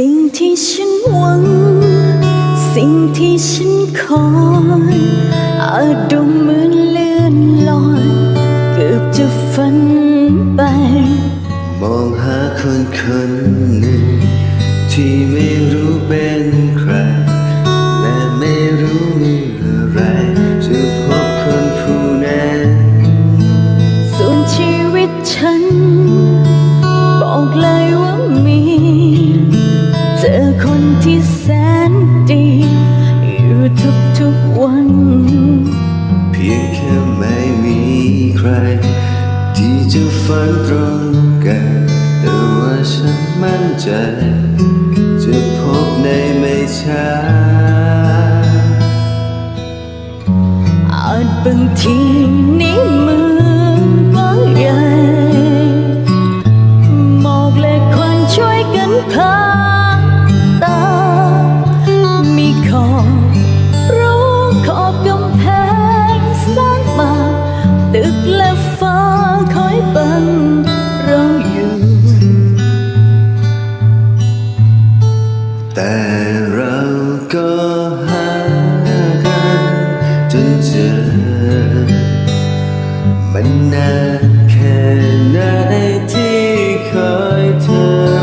สิ่งที่ฉันหวัง สิ่งที่ฉันคอยอาจดูเหมือนเลื่อนลอยเกือบจะฝันไป มองหาคนคนหนึ่งที่ไม่รู้เป็นใคร ที่จะฝันตรงกัน แต่ว่าฉันมั่นใจ จะพบในไม่ช้า จอ มันนานแค่ไหนที่คอยเธอ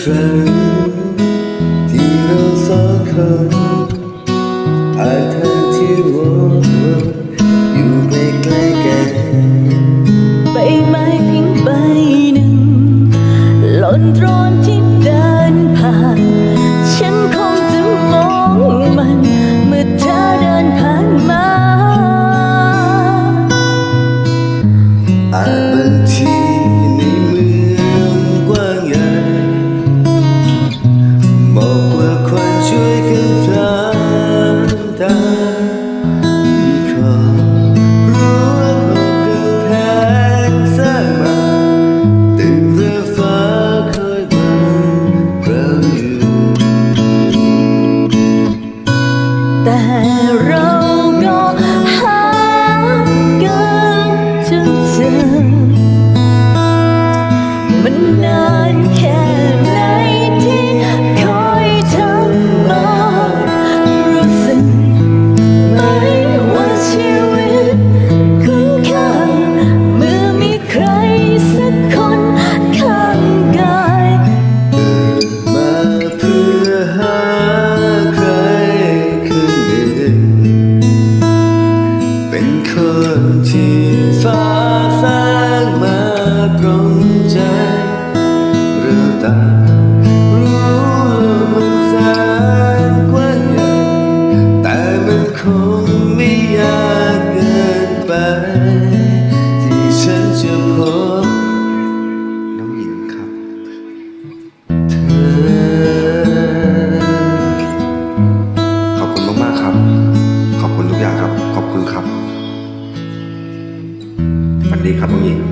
ครที่เราสองคนอาจแทาที่ว่าอยู่ใกล้ๆกันใบไม้พิงใบหนึ่งหล่นตรง again ีครับน้องหญิง